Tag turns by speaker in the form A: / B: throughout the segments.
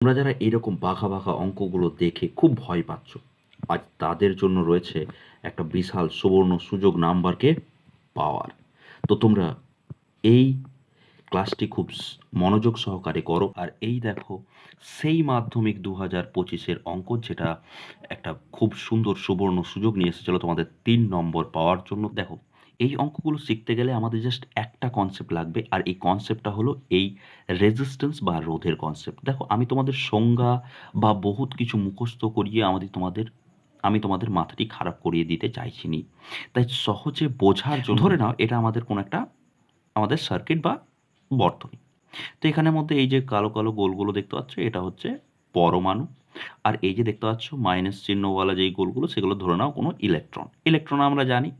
A: তোমরা যারা এরকম বাঘা বাঘা অঙ্কগুলো দেখে খুব ভয় পাচ্ছ, আজ তাদের জন্য রয়েছে একটা বিশাল সুবর্ণ সুযোগ নাম্বারকে পাওয়ার। তো তোমরা এই ক্লাসটি খুব মনোযোগ সহকারে করো। আর এই দেখো, সেই মাধ্যমিক দু হাজার পঁচিশের অঙ্ক যেটা একটা খুব সুন্দর সুবর্ণ সুযোগ নিয়ে এসেছিল তোমাদের তিন নম্বর পাওয়ার জন্য। দেখো এই অঙ্কগুলো শিখতে গেলে আমাদের জাস্ট একটা কনসেপ্ট লাগবে, আর এই কনসেপ্টটা হলো এই রেজিস্ট্যান্স বা রোধের কনসেপ্ট দেখো, আমি তোমাদের সংজ্ঞা বা বহুত কিছু মুখস্থ করিয়ে আমাদের তোমাদের, আমি তোমাদের মাথাটি খারাপ করিয়ে দিতে চাইছি নি তাই সহজে বোঝার জন্য ধরে নাও, এটা আমাদের কোনো একটা, আমাদের সার্কিট বা বর্তনী। তো এখানের মধ্যে এই যে কালো কালো গোলগুলো দেখতে পাচ্ছ, এটা হচ্ছে পরমাণু। আর এই যে দেখতে পাচ্ছ মাইনাস চিহ্নওয়ালা যেই গোলগুলো, সেগুলো ধরে নাও কোনো ইলেকট্রন ইলেকট্রন আমরা জানি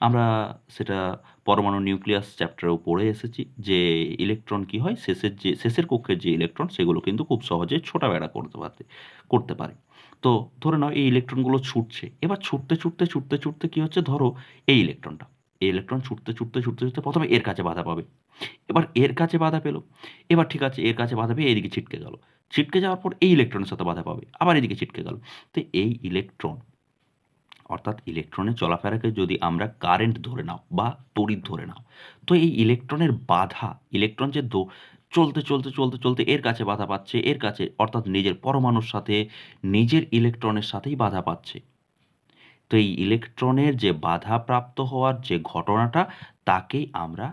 A: আমরা সেটা পরমাণু নিউক্লিয়াস চ্যাপ্টারেও পড়ে এসেছি। যে ইলেকট্রন কি হয় শেষের যে শেষের কক্ষের যে ইলেকট্রন, সেগুলো কিন্তু খুব সহজে ছোটা বেড়া করতে পারতে, করতে পারে। তো ধরে নাও এই ইলেকট্রনগুলো ছুটছে। এবার ছুটতে ছুটতে ছুটতে ছুটতে কি হচ্ছে? ধরো এই ইলেকট্রনটা। এই ইলেকট্রন ছুটতে ছুটতে ছুটতে ছুটতে প্রথমে এর কাছে বাধা পাবে। এবার এর কাছে বাধা পেল। এবার ঠিক আছে, এর কাছে বাধা পেয়ে এদিকে ছিটকে গেল। ছিটকে যাওয়ার পর এই ইলেকট্রনের সাথে বাধা পাবে। আবার এদিকে ছিটকে গেল। তো এই ইলেকট্রন অর্থাৎ ইলেকট্রনের চলাফেরাকে যদি আমরা কারেন্ট ধরে নাও বা তড়িৎ ধরে নাও, তো এই ইলেকট্রনের বাধা ইলেকট্রন যে চলতে চলতে চলতে চলতে এর কাছে বাধা পাচ্ছে, এর কাছে, অর্থাৎ নিজের পরমাণুর সাথে, নিজের ইলেকট্রনের সাথেই বাধা পাচ্ছে। তো এই ইলেকট্রনের যে বাধা প্রাপ্ত হওয়ার যে ঘটনাটা তাকেই আমরা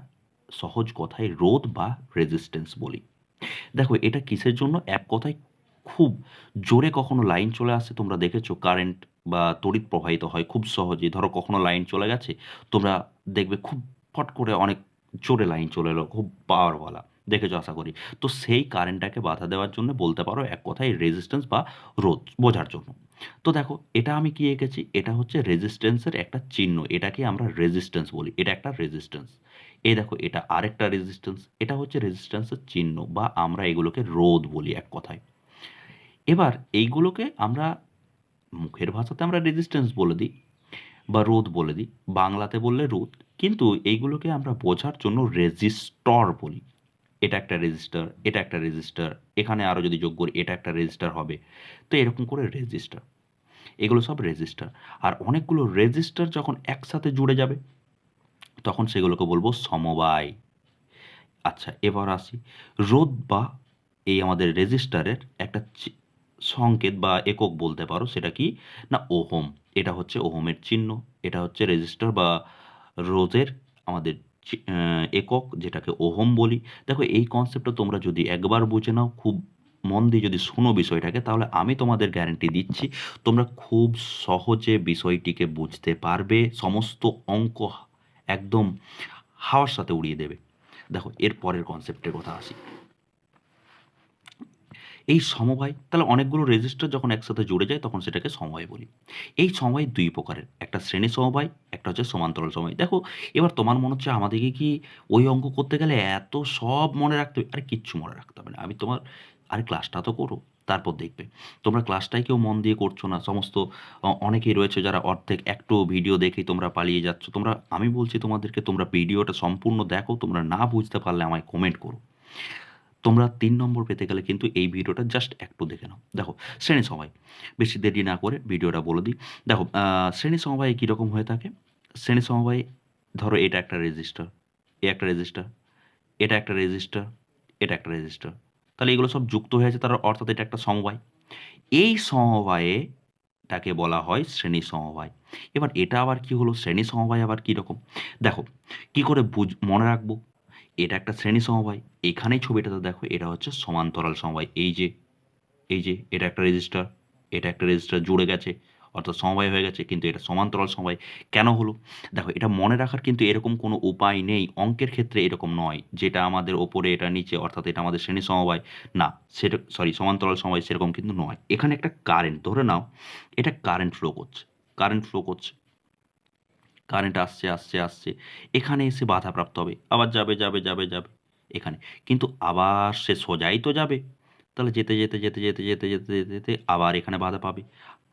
A: সহজ কথায় রোধ বা রেজিস্ট্যান্স বলি। দেখো, এটা কিসের জন্য? এক কথায় খুব জোরে কখনো লাইন চলে আসে, তোমরা দেখেছ কারেন্ট বা তড়িৎ প্রবাহিত হয় খুব সহজে। ধরো কখনো লাইন চলে গেছে, তোমরা দেখবে খুব ফট করে অনেক জোরে লাইন চলে এলো, খুব পাওয়ারওয়ালা দেখেছ আশা করি? তো সেই কারেন্টটাকে বাধা দেওয়ার জন্য বলতে পারো এক কথায় রেজিস্ট্যান্স বা রোধ বোঝার জন্য। তো দেখো, এটা আমি কি এঁকেছি? এটা হচ্ছে রেজিস্ট্যান্সের একটা চিহ্ন। এটাকে আমরা রেজিস্ট্যান্স বলি। এটা একটা রেজিস্ট্যান্স এই দেখো, এটা আরেকটা রেজিস্ট্যান্স এটা হচ্ছে রেজিস্ট্যান্সের চিহ্ন বা আমরা এগুলোকে রোধ বলি এক কথায়। এবার এইগুলোকে আমরা মুখের ভাষাতে আমরা রেজিস্ট্যান্স বলে দিই বা রোধ বলে দিই। বাংলাতে বললে রোধ, কিন্তু এইগুলোকে আমরা বোঝার জন্য রেজিস্টর বলি। এটা একটা রেজিস্টার এটা একটা রেজিস্টার এখানে আরও যদি যোগ করি, এটা একটা রেজিস্টার হবে। তো এরকম করে রেজিস্টার এগুলো সব রেজিস্টার আর অনেকগুলো রেজিস্টার যখন একসাথে জুড়ে যাবে, তখন সেগুলোকে বলব সমবায়। আচ্ছা এবার আসি। রোধ বা এই আমাদের রেজিস্টারের একটা সংকেত বা একক বলতে পারো, সেটা কি? না, ওহম। এটা হচ্ছে ওহমের চিহ্ন, এটা হচ্ছে রেজিস্টার বা রোজের আমাদের একক, যেটাকে ওহম বলি। দেখো, এই কনসেপ্টটা তোমরা যদি একবার বুঝে নাও, খুব মন দিয়ে যদি শোনো বিষয়টাকে, তাহলে আমি তোমাদের গ্যারেন্টি দিচ্ছি, তোমরা খুব সহজে বিষয়টিকে বুঝতে পারবে, সমস্ত অঙ্ক একদম হাওয়ার সাথে উড়িয়ে দেবে। দেখো, এর পরের কনসেপ্টের কথা আসি। এই সমবায়, তাহলে অনেকগুলো রেজিস্টার যখন একসাথে জুড়ে যায়, তখন সেটাকে সমবায় বলি। এই সমবায় দুই প্রকারের, একটা শ্রেণি সমবায়, একটা হচ্ছে সমান্তরাল সময় দেখো, এবার তোমার মনে হচ্ছে আমাদেরকে কি ওই অঙ্ক করতে গেলে এত সব মনে রাখতে হবে? আরে কিচ্ছু মনে রাখতে হবে না। আমি তোমার, আরে ক্লাসটা তো করো, তারপর দেখবে। তোমরা ক্লাসটাই কেউ মন দিয়ে করছ না, সমস্ত অনেকেই রয়েছে যারা অর্ধেক একটু ভিডিও দেখেই তোমরা পালিয়ে যাচ্ছ। তোমরা, আমি বলছি তোমাদেরকে, তোমরা ভিডিওটা সম্পূর্ণ দেখো, তোমরা না বুঝতে পারলে আমায় কমেন্ট করো। তোমরা তিন নম্বর পেতে গেলে কিন্তু এই ভিডিওটা জাস্ট একটু দেখে নাও। দেখো, শ্রেণি সময় বেশি দেরি না করে ভিডিওটা বলে দিই। দেখো শ্রেণি সমবায় কীরকম হয়ে থাকে? শ্রেণি সমবায় ধরো এটা একটা রেজিস্টার এ একটা রেজিস্টার এটা একটা রেজিস্টার এটা একটা রেজিস্টার তাহলে এগুলো সব যুক্ত হয়ে আছে, তার অর্থাৎ এটা একটা সমবায়। এই সমবায়ে তাকে বলা হয় শ্রেণি সমবায়। এবার এটা আবার কি হলো? শ্রেণি সমবায় আবার কী রকম? দেখো, কি করে বুঝ, মনে রাখব। এটা একটা শ্রেণি সমবায়। এখানেই ছবিটাতে দেখো, এটা হচ্ছে সমান্তরাল সমবায়। এই যে এই যে, এটা একটা রেজিস্টার এটা একটা রেজিস্টার জুড়ে গেছে, অর্থাৎ সমবায় হয়ে গেছে, কিন্তু এটা সমান্তরাল সমবায় কেন হলো? দেখো, এটা মনে রাখার কিন্তু এরকম কোনো উপায় নেই, অঙ্কের ক্ষেত্রে এরকম নয়, যেটা আমাদের ওপরে, এটা নিচে, অর্থাৎ এটা আমাদের শ্রেণি সমবায়। না, সেটা সরি সমান্তরাল সমবায় সেরকম কিন্তু নয়। এখানে একটা কারেন্ট ধরে নাও, এটা কারেন্ট ফ্লো করছে কারেন্ট ফ্লো করছে। কারেন্ট আসছে আসছে আসছে। এখানে এসে বাধাপ্রাপ্ত হবে। আবার যাবে যাবে যাবে যাবে। এখানে। কিন্তু আবার সে সোজাই তো যাবে। তাহলে যেতে যেতে যেতে যেতে যেতে যেতে যেতে যেতে আবার এখানে বাধা পাবে।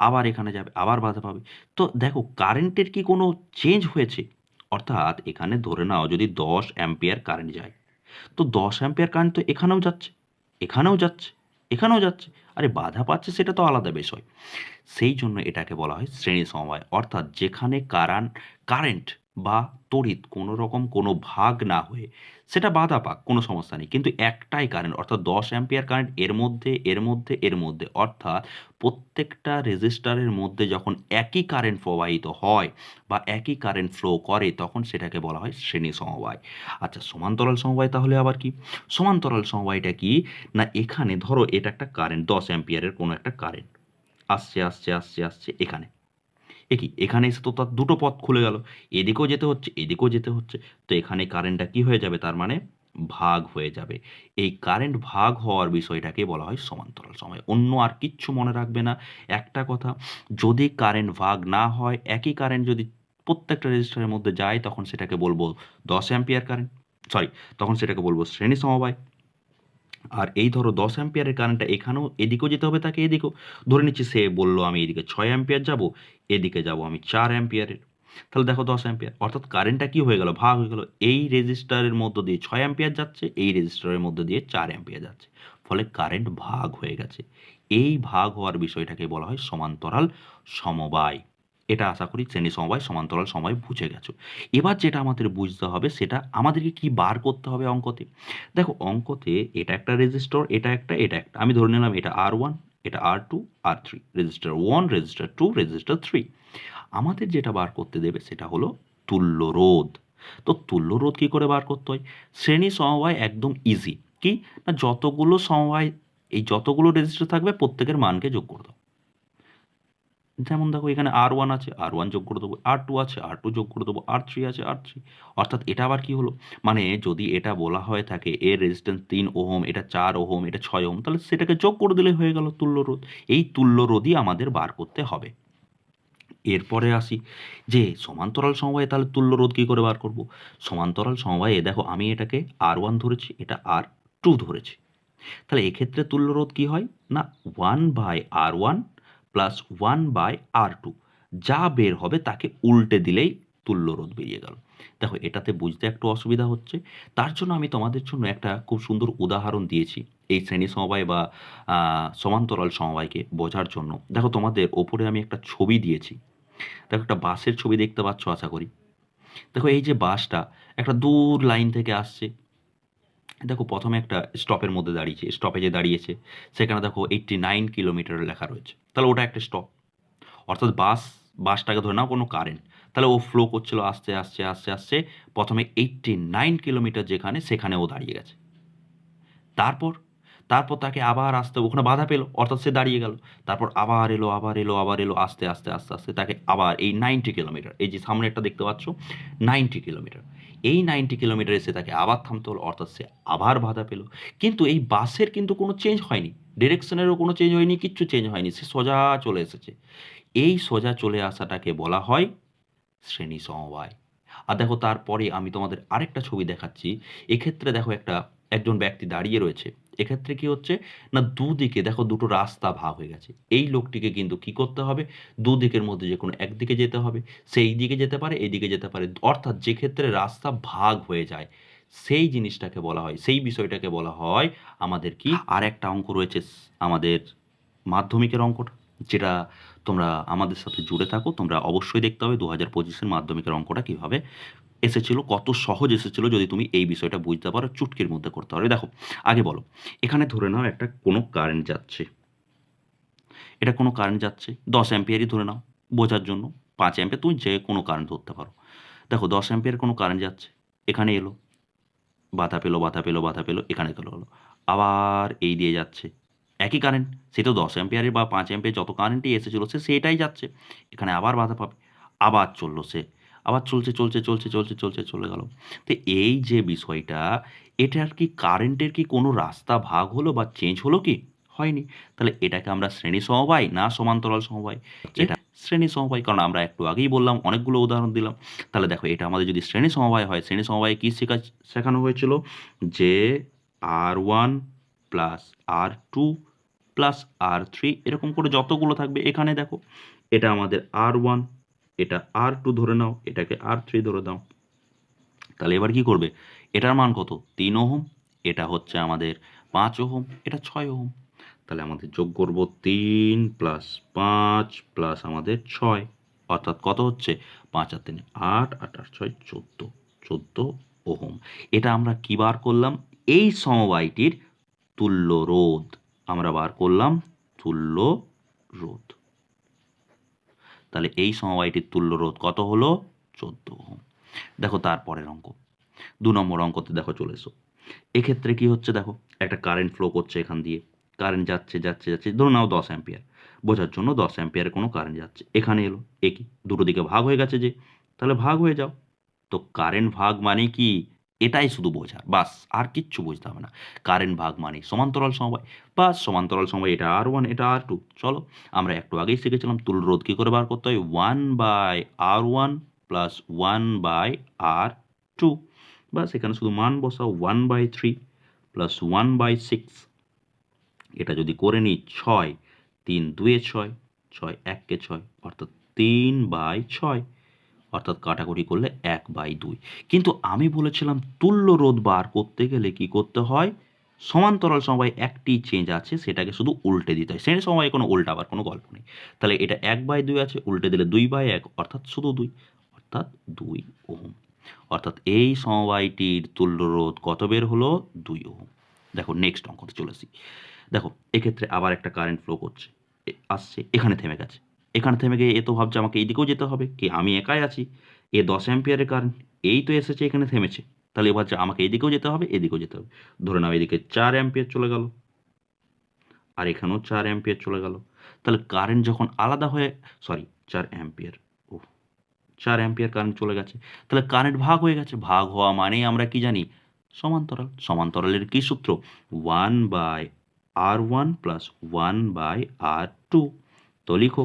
A: আবার এখানে যাবে, আবার বাধা পাবে। তো দেখো কারেন্টের কি কোনো চেঞ্জ হয়েছে? অর্থাৎ এখানে ধরে নাও যদি দশ অ্যাম্পিয়ার কারেন্ট যায়, তো দশ অ্যাম্পিয়ার কারেন্ট তো এখানেও যাচ্ছে এখানেও যাচ্ছে। এখানেও যাচ্ছে। আরে বাধা পাচ্ছে সেটা তো আলাদা বিষয়। সেই জন্য এটাকে বলা হয় শ্রেণি সমবায়। অর্থাৎ যেখানে কারান কারেন্ট বা তড়িৎ কোনো রকম কোনো ভাগ না হয়ে সেটা বাধা পাক, কোনো সমস্যা নেই। কিন্তু একটাই কারেন্ট, অর্থাৎ দশ অ্যাম্পিয়ার কারেন্ট, এর মধ্যে এর মধ্যে এর মধ্যে, অর্থাৎ প্রত্যেকটা রেজিস্টারের মধ্যে যখন একই কারেন্ট প্রবাহিত হয় বা একই কারেন্ট ফ্লো করে, তখন সেটাকে বলা হয় শ্রেণি সমবায়। আচ্ছা সমান্তরাল সমবায় তাহলে আবার কি? সমান্তরাল সমবায়টা কি? না, এখানে ধরো এটা একটা কারেন্ট, দশ অ্যাম্পিয়ারের কোনো একটা কারেন্ট। আসছে আসছে আসছে আসছে, এখানে। এ কি, এখানে এসে তো তার দুটো পথ খুলে গেল। এদিকেও যেতে হচ্ছে, এদিকেও যেতে হচ্ছে। তো এখানে কারেন্টটা কি হয়ে যাবে? তার মানে ভাগ হয়ে যাবে। এই কারেন্ট ভাগ হওয়ার বিষয়টাকে বলা হয় সমান্তরাল সময়। অন্য আর কিচ্ছু মনে রাখবে না। একটা কথা, যদি কারেন্ট ভাগ না হয়, একই কারেন্ট যদি প্রত্যেকটা রেজিস্টারের মধ্যে যায়, তখন সেটাকে বলব দশ অ্যাম্পিয়ার কারেন্ট সরি তখন সেটাকে বলব শ্রেণি সমবায়। আর এই ধরো দশ অ্যাম্পিয়ারের কারেন্টটা এখানেও এদিকেও যেতে হবে, তাকে এদিকেও। ধরে নিচ্ছি সে বলল, আমি এদিকে ছয় অ্যাম্পিয়ার যাব, এদিকে যাব আমি চার অ্যাম্পিয়ারের। তাহলে দেখো দশ অ্যাম্পিয়ার। অর্থাৎ কারেন্টটা কী হয়ে গেল? ভাগ হয়ে গেল। এই রেজিস্টারের মধ্য দিয়ে ছয় অ্যাম্পিয়ার যাচ্ছে, এই রেজিস্টারের মধ্য দিয়ে চার অ্যাম্পিয়ার যাচ্ছে। ফলে কারেন্ট ভাগ হয়ে গেছে। এই ভাগ হওয়ার বিষয়টাকে বলা হয় সমান্তরাল সমবায়। এটা আশা করি শ্রেণি সমবায়, সমান্তরাল সময় বুঝে গেছো। এবার যেটা আমাদের বুঝতে হবে সেটা আমাদেরকে কি বার করতে হবে অঙ্কতে? দেখো, অঙ্কতে এটা একটা রেজিস্টার, এটা একটা এটা একটা। আমি ধরে নিলাম এটা আর ওয়ান এটা R two R three resistor one resistor two resistor three আমাদের যেটা বার করতে দেবে সেটা হলো তুল্য রোধ। তো তুল্য রোধ কী করে বার করতে হয়? শ্রেণি সমবায় একদম ইজি কি? না, যতগুলো সমবায়, এই যতগুলো রেজিস্টার থাকবে, প্রত্যেকের মানকে যোগ করে দাও। যেমন দেখো এখানে আর ওয়ান আছে আর ওয়ান যোগ করে দেবো আর টু আছে আর টু যোগ করে দেবো আর থ্রি আছে আর থ্রি অর্থাৎ এটা আবার কি হলো? মানে যদি এটা বলা হয়ে থাকে এর রেজিস্ট্যান্স তিন ওহম, এটা চার ওহম, এটা ছয় ওহম, তাহলে সেটাকে যোগ করে দিলে হয়ে গেল তুল্য রোধ। এই তুল্য রোধই আমাদের বার করতে হবে। এরপরে আসি যে সমান্তরাল সমবায়ে তাহলে তুল্য রোধ কী করে বার করব? সমান্তরাল সমবায়ে দেখো আমি এটাকে আর ওয়ান ধরেছি, এটা আর টু ধরেছি। তাহলে এক্ষেত্রে তুল্য রোধ কী হয়? না one by R one plus one by R two যা বের হবে তাকে উল্টে দিলেই তুল্য রোধ বেরিয়ে গেল। দেখো, এটাতে বুঝতে একটু অসুবিধা হচ্ছে। তার জন্য আমি তোমাদের জন্য একটা খুব সুন্দর উদাহরণ দিয়েছি এই শ্রেণি সমবায় বা সমান্তরাল সমবায়কে বোঝার জন্য। দেখো, তোমাদের ওপরে আমি একটা ছবি দিয়েছি। দেখো, একটা বাসের ছবি দেখতে পাচ্ছ, আশা করি। দেখো, এই যে বাসটা একটা দূর লাইন থেকে আসছে। দেখো প্রথমে একটা স্টপের মধ্যে দাঁড়িয়েছে স্টপেজে দাঁড়িয়েছে, সেখানে দেখো এইটটি নাইন কিলোমিটার লেখা রয়েছে। তাহলে ওটা একটা স্টপ অর্থাৎ বাস বাসটাকে ধরে নাও কোনো কারেন্ট তাহলে ও ফ্লো করছিল আস্তে আস্তে আস্তে আস্তে, প্রথমে এইটটি নাইন কিলোমিটার যেখানে, সেখানে ও দাঁড়িয়ে গেছে। তারপর তারপর তাকে আবার আসতে, ওখানে বাধা পেল, অর্থাৎ সে দাঁড়িয়ে গেল। তারপর আবার এলো আবার এলো আবার এলো, আস্তে আস্তে আস্তে আস্তে, তাকে আবার এই নাইনটি কিলোমিটার এই যে সামনে একটা দেখতে পাচ্ছ নাইনটি কিলোমিটার এই নাইনটি কিলোমিটার এসে তাকে আবার থামতে হলো, অর্থাৎ সে আবার বাধা পেল। কিন্তু এই বাসের কিন্তু কোনো চেঞ্জ হয়নি। ডিরেকশনেরও কোনো চেঞ্জ হয়নি, কিচ্ছু চেঞ্জ হয়নি। সে সোজা চলে এসেছে। এই সোজা চলে আসাটাকে বলা হয় শ্রেণি সমবায়। আর দেখো, তারপরে আমি তোমাদের আরেকটা ছবি দেখাচ্ছি। এক্ষেত্রে দেখো একটা, একজন ব্যক্তি দাঁড়িয়ে রয়েছে। এক্ষেত্রে কি হচ্ছে? না, দুদিকে দেখো দুটো রাস্তা ভাগ হয়ে গেছে। এই লোকটিকে কিন্তু কি করতে হবে? দুদিকের মধ্যে যে কোনো একদিকে যেতে হবে, সেই দিকে যেতে পারে, এই দিকে যেতে পারে। অর্থাৎ যে ক্ষেত্রে রাস্তা ভাগ হয়ে যায়, সেই জিনিসটাকে বলা হয়, সেই বিষয়টাকে বলা হয় আমাদের কি? আর একটা অঙ্ক রয়েছে, আমাদের মাধ্যমিকের অঙ্কটা, যেটা তোমরা আমাদের সাথে জুড়ে থাকো। তোমরা অবশ্যই দেখতে হবে দু হাজার পঁচিশের মাধ্যমিকের অঙ্কটা কীভাবে এসেছিল, কত সহজ এসেছিল যদি তুমি এই বিষয়টা বুঝতে পারো, চুটকির মধ্যে করতে পারো। দেখো, আগে বলো, এখানে ধরে নাও একটা কোনো কারেন্ট যাচ্ছে। এটা কোনো কারেন্ট যাচ্ছে? দশ অ্যাম্পিয়ারই ধরে নাও বোঝার জন্য। পাঁচ অ্যাম্পিয়ার, তুমি যে কোনো কারেন্ট ধরতে পারো। দেখো, দশ অ্যাম্পিয়ার কোনো কারেন্ট যাচ্ছে। এখানে এলো, বাধা পেল বাধা পেল বাধা পেল, এখানে চলে হলো। আবার এই দিয়ে যাচ্ছে। একই কারেন্ট সে তো দশ অ্যাম্পিয়ারের বা পাঁচ অ্যাম্পিয়ার যত কারেন্টই এসেছিল সে সেটাই যাচ্ছে। এখানে আবার বাধা পাবে আবার চলল সে আবার চলছে চলছে চলছে চলছে চলছে চলে গেল। তো এই যে বিষয়টা এটার কি কারেন্টের কি কোনো রাস্তা ভাগ হলো বা চেঞ্জ হলো কি? হয়নি। তাহলে এটাকে আমরা শ্রেণি সমবায় না সমান্তরাল সমবায়? এটা শ্রেণি সমবায় কারণ আমরা একটু আগেই বললাম অনেকগুলো উদাহরণ দিলাম। তাহলে দেখো এটা আমাদের যদি শ্রেণি সমবায় হয় শ্রেণি সমবায়ে কী শেখা শেখানো হয়েছিল? যে R one plus R two plus R three এরকম করে যতগুলো থাকবে এখানে দেখো, এটা আমাদের আর ওয়ান এটা আর টু ধরে নাও, এটাকে আর থ্রি ধরে দাও। তাহলে এবার কি করবে? এটার মান কত? তিন ওহম, এটা হচ্ছে আমাদের পাঁচ ওহম, এটা ছয় ওহম। তাহলে আমাদের যোগ করব তিন প্লাস পাঁচ প্লাস আমাদের ছয়, অর্থাৎ কত হচ্ছে? পাঁচ আর তিন, আট আট আট ছয়, চোদ্দ চোদ্দ ওহম। এটা আমরা কি বার করলাম? এই সমবায়টির তুল্য রোধ। আমরা বার করলাম তুল্য রোধ। তাহলে এই সমবায়টির তুল্য রোধ কত হলো? চোদ্দ ওহম। দেখো তারপরের অঙ্ক। দু নম্বর অঙ্কতে দেখো চলে এসো। এক্ষেত্রে কি হচ্ছে দেখো? একটা কারেন্ট ফ্লো করছে এখান দিয়ে। কারেন্ট যাচ্ছে যাচ্ছে যাচ্ছে। ধরো নাও দশ অ্যাম্পিয়ার বোঝার জন্য দশ অ্যাম্পিয়ারে কোনো কারেন্ট যাচ্ছে। এখানে এলো। একই দুটো দিকে ভাগ হয়ে গেছে যে। তাহলে ভাগ হয়ে যাও। তো কারেন্ট ভাগ মানে কি? এটাই শুধু বোঝা। বাস, আর কিচ্ছু বুঝতে হবে না। কারেন্ট ভাগ মানে সমান্তরাল সমবায়। বাস, সমান্তরাল সমবায়, এটা আর ওয়ান এটা আর টু চলো, আমরা একটু আগেই শিখেছিলাম তুল রোধ কী করে বার করতে হয়? One by R one plus one by R two বাস, এখানে শুধু মান বসাও one by three plus one by six এটা যদি করে নিই, ছয়, তিন দুয়ে ছয় ছয় এককে ছয়, অর্থাৎ তিন বাই ছয়। অর্থাৎ কাটাকুটি করলে এক বাই দুই। কিন্তু আমি বলেছিলাম তুল্য রোধ বার করতে গেলে কি করতে হয়? সমান্তরাল সময় একটি চেঞ্জ আছে, সেটাকে শুধু উল্টে দিতে হয়। সেই সময় কোনো উল্টাবার কোনো গল্প নেই। তাহলে এটা এক বাই দুই আছে, উল্টে দিলে দুই বাই এক, অর্থাৎ শুধু দুই, অর্থাৎ দুই ওহম। অর্থাৎ এই সমবায়টির তুল্য রোধ কত বের হলো? দুই ওহম। দেখো নেক্সট অঙ্কতে চলেছি দেখো, এক্ষেত্রে আবার একটা কারেন্ট ফ্লো করছে আসছে, এখানে থেমে গেছে। এখানে থেমে গিয়ে এ তো ভাবছে আমাকে এইদিকেও যেতে হবে, কি আমি একাই আছি? এ দশ অ্যাম্পিয়ারের কারেন্ট এই তো এসেছে এখানে থেমেছে। তাহলে এবার যে আমাকে এদিকেও যেতে হবে, এদিকেও যেতে হবে। ধরে নাও এদিকে চার অ্যাম্পিয়ার চলে গেল। আর এখানেও চার অ্যাম্পিয়ার চলে গেল। তাহলে কারেন্ট যখন আলাদা হয়ে সরি চার অ্যাম্পিয়ার ও চার অ্যাম্পিয়ার কারেন্ট চলে গেছে। তাহলে কারেন্ট ভাগ হয়ে গেছে। ভাগ হওয়া মানেই আমরা কি জানি? সমান্তরাল। সমান্তরালের কি সূত্র? One by R one plus one by R two তো লিখো।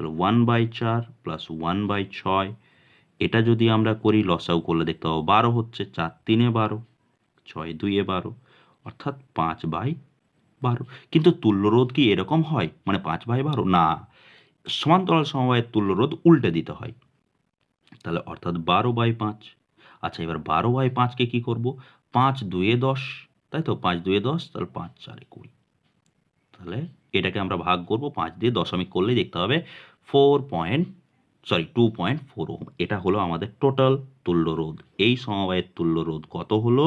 A: তাহলে ওয়ান বাই চার প্লাস ওয়ান বাই ছয়, এটা যদি আমরা করি লসাউ করলে দেখতে পাবো বারো হচ্ছে চার, তিনে বারো, ছয় দুইয়ে বারো, অর্থাৎ পাঁচ বাই বারো। কিন্তু তুল্যরোধ কি এরকম হয়? মানে পাঁচ বাই বারো? না, সমান্তরাল সমবায়ের তুল্যরোধ উল্টে দিতে হয়। তাহলে অর্থাৎ বারো বাই পাঁচ। আচ্ছা এবার বারো বাই পাঁচকে কী করব? পাঁচ দুয়ে দশ, তাই তো? পাঁচ দুয়ে দশ, তাহলে পাঁচ চারে কুড়ি তাহলে এটাকে আমরা ভাগ করব, পাঁচ দিয়ে দশমিক করলেই দেখতে হবে four point sorry two point four ohm এটা হলো আমাদের টোটাল তুল্য রোধ এই সমবায়ের তুল্য রোধ কত হলো?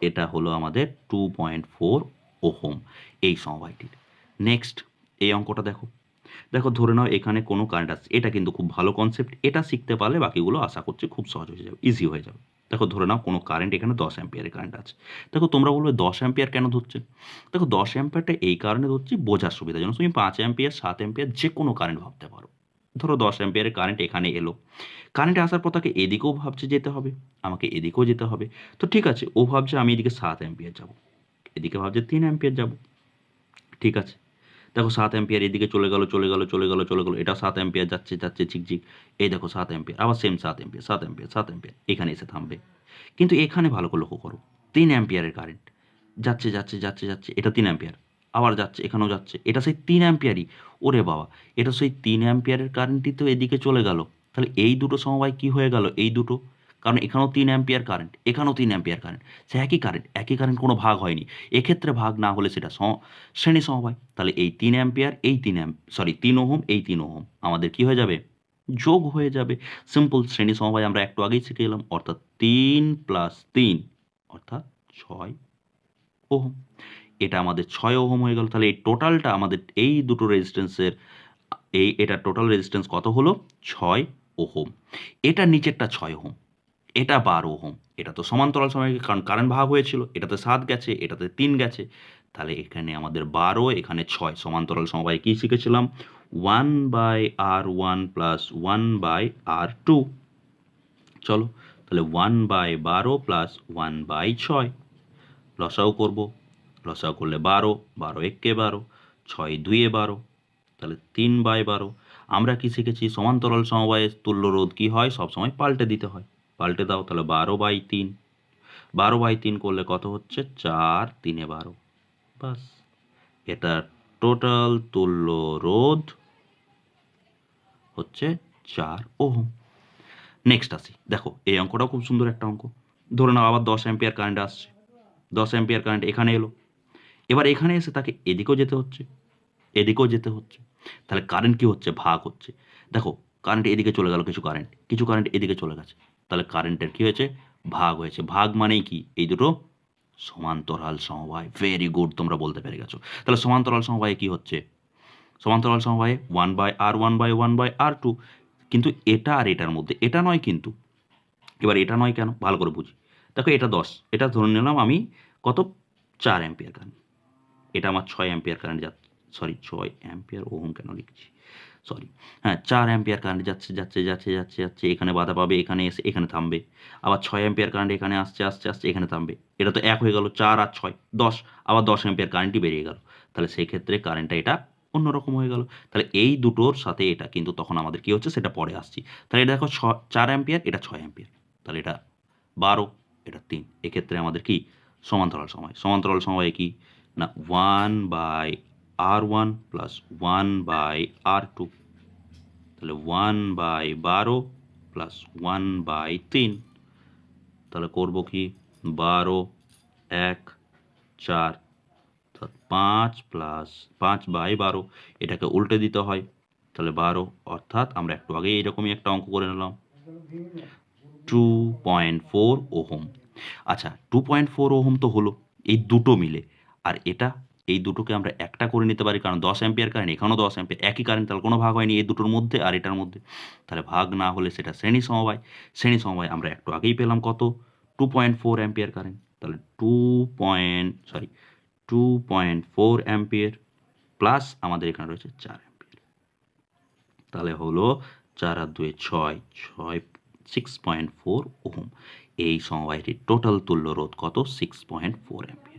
A: এটা হলো আমাদের টু পয়েন্ট ফোর ওহম এই সমবায়টির। নেক্সট এই অঙ্কটা দেখো। দেখো, ধরে নাও এখানে কোনো কারেন্ট আসছে। এটা কিন্তু খুব ভালো কনসেপ্ট এটা শিখতে পারলে বাকিগুলো আশা করছি খুব সহজ হয়ে যাবে ইজি হয়ে যাবে। দেখো ধরে নাও কোনো কারেন্ট এখানে দশ অ্যাম্পিয়ারের কারেন্ট আছে। দেখো তোমরা বলবে দশ অ্যাম্পিয়ার কেন ধরছে? দেখো দশ অ্যাম্পিয়ারটা এই কারণে ধরছি বোঝার সুবিধার জন্য তুমি পাঁচ অ্যাম্পিয়ার সাত অ্যাম্পিয়ার যে কোনো কারেন্ট ভাবতে পারো। ধরো দশ অ্যাম্পিয়ারের কারেন্ট এখানে এলো। কারেন্ট আসার পর তাকে এদিকেও ভাবছে যেতে হবে, আমাকে এদিকেও যেতে হবে। তো ঠিক আছে, ও ভাবছে আমি এদিকে সাত অ্যাম্পিয়ার যাব, এদিকে ভাবছে তিন অ্যাম্পিয়ার যাব। ঠিক আছে দেখো সাত অ্যাম্পিয়ার এদিকে চলে গেল চলে গেল চলে গেল চলে গেল, এটা সাত অ্যাম্পিয়ার যাচ্ছে যাচ্ছে ঝিকঝিক এই দেখো সাত অ্যাম্পিয়ার আবার সেম সাত অ্যাম্পিয়ার সাত অ্যাম্পিয়ার সাত অ্যাম্পিয়ার এখানে এসে থামবে। কিন্তু এখানে ভালো করে লক্ষ্য করো, তিন অ্যাম্পিয়ারের কারেন্ট যাচ্ছে যাচ্ছে যাচ্ছে যাচ্ছে, এটা তিন অ্যাম্পিয়ার আবার যাচ্ছে, এখানেও যাচ্ছে, এটা সেই তিন অ্যাম্পিয়ারই ওরে বাবা, এটা সেই তিন অ্যাম্পিয়ারের কারেন্টই তো এদিকে চলে গেল। তাহলে এই দুটো সমবায় কি হয়ে গেল? এই দুটো কারণ এখানেও তিন অ্যাম্পিয়ার কারেন্ট এখানেও তিন অ্যাম্পিয়ার কারেন্ট সে একই কারেন্ট একই কারেন্ট কোনো ভাগ হয়নি। এক্ষেত্রে ভাগ না হলে সেটা শ্রেণি সমবায়। তাহলে এই তিন অ্যাম্পিয়ার, এই তিন সরি তিন ওহম, এই তিন ওহম। আমাদের কি হয়ে যাবে? যোগ হয়ে যাবে। সিম্পল শ্রেণি সমবায় আমরা একটু আগেই শিখে এলাম, অর্থাৎ তিন প্লাস তিন, অর্থাৎ ছয় ওহম। এটা আমাদের ছয় ওহম হয়ে গেল। তাহলে এই টোটালটা আমাদের এই দুটো রেজিস্ট্যান্সের এই, এটা টোটাল রেজিস্ট্যান্স কত হলো? ছয় ওহম। এটা নিচেরটা ছয় ওহম। এটা বারো ওহম। এটা তো সমান্তরাল সময় কারণ কারেন্ট ভাগ হয়েছিল, এটাতে সাত গেছে, এটাতে তিন গেছে। তাহলে এখানে আমাদের বারো এখানে ছয়। সমান্তরাল সমবায় কী শিখেছিলাম? One by R one plus one by R two চলো, তাহলে ওয়ান বাই বারো প্লাস ওয়ান বাই ছয়। লসাও করব। লসাও করলে বারো বারো একে বারো ছয় দুইয়ে বারো তাহলে তিন বাই বারো আমরা কি শিখেছি? সমান্তরাল সমবায়ের তুল্য রোধ কী হয়? সবসময় পাল্টে দিতে হয়। পাল্টে দাও, তাহলে বারো বাই তিন। বারো বাই তিন করলে কত হচ্ছে? চার তিনে বারো। বাস। এটা টোটাল তুল্য রোধ হচ্ছে চার ওহম। নেক্সট আসি। দেখো, এই অঙ্কটাও খুব সুন্দর একটা অঙ্ক। ধরে নাও আবার দশ অ্যাম্পিয়ার কারেন্ট আসছে। দশ অ্যাম্পিয়ার কারেন্ট এখানে এলো। এবার এখানে এসে তাকে এদিকেও যেতে হচ্ছে। এদিকেও যেতে হচ্ছে। তাহলে কারেন্ট কি হচ্ছে? ভাগ হচ্ছে। দেখো কারেন্ট এদিকে চলে গেল কিছু কারেন্ট কিছু কারেন্ট এদিকে চলে গেছে। তাহলে কারেন্টের কি হয়েছে? ভাগ হয়েছে। ভাগ মানেই কি? এই দুটো সমান্তরাল সমবায়। ভেরি গুড তোমরা বলতে পেরে গেছো। তাহলে সমান্তরাল সমবায়ে কি হচ্ছে? সমান্তরাল সমবায়ে one by R one by one by R two কিন্তু এটা আর এটার মধ্যে, এটা নয় কিন্তু। এবার এটা নয় কেন? ভালো করে বুঝি। দেখো এটা দশ। এটা ধরে নিলাম আমি কত? চার অ্যাম্পিয়ার কারেন্ট এটা আমার ছয় অ্যাম্পিয়ার কারেন্ট যাচ্ছে। সরি ছয় অ্যাম্পিয়ার ওহম কেন লিখছি? সরি হ্যাঁ চার অ্যাম্পিয়ার কারেন্ট যাচ্ছে যাচ্ছে যাচ্ছে যাচ্ছে যাচ্ছে, এখানে বাধা পাবে, এখানে এসে, এখানে থামবে। আবার ছয় অ্যাম্পিয়ার কারেন্ট এখানে আসছে আসছে আসছে, এখানে থামবে। এটা তো এক হয়ে গেল চার আর ছয়, দশ, আবার দশ অ্যাম্পিয়ার কারেন্টই বেরিয়ে গেল। তাহলে সেই ক্ষেত্রে কারেন্টটা এটা অন্যরকম হয়ে গেল। তাহলে এই দুটোর সাথে এটা, কিন্তু তখন আমাদের কী হচ্ছে, সেটা পরে আসছি। তাহলে এটা দেখো ছ, চার অ্যাম্পিয়ার এটা ছয় অ্যাম্পিয়ার তাহলে এটা বারো, এটা তিন। এক্ষেত্রে আমাদের কি? সমান্তরাল সময়। সমান্তরাল সময়ে কি? না one by R one plus one by R two তাহলে ওয়ান বাই বারো প্লাস ওয়ান বাই তিন। তাহলে করব কি? বারো, এক, চার। পাঁচ প্লাস পাঁচ বাই বারো, এটাকে উল্টে দিতে হয়। তাহলে বারো, অর্থাৎ আমরা একটু আগে এরকমই একটা অঙ্ক করে নিলাম। Two point four ohm. আচ্ছা টু পয়েন্ট ফোর ওহম তো হলো, এই দুটো মিলে। আর এটা এই দুটোকে আমরা একটা করে নিতে পারি, কারণ দশ অ্যাম্পিয়ার কারেন্ট এখানেও দশ অ্যাম্পিয়ার, একই কারেন্ট তাহলে কোনো ভাগ হয়নি এই দুটোর মধ্যে আর এটার মধ্যে। তাহলে ভাগ না হলে সেটা শ্রেণি সমবায়। শ্রেণি সমবায় আমরা একটু আগেই পেলাম কত? Two point four ampere current তাহলে two point sorry two point four ampere plus আমাদের এখানে রয়েছে চার অ্যাম্পিয়ার। তাহলে হলো চার আর দুয়ে ছয় ছয় সিক্স পয়েন্ট ফোর ওহম। এই সমবায়টির টোটাল তুল্য রোধ কত? Six point four ampere.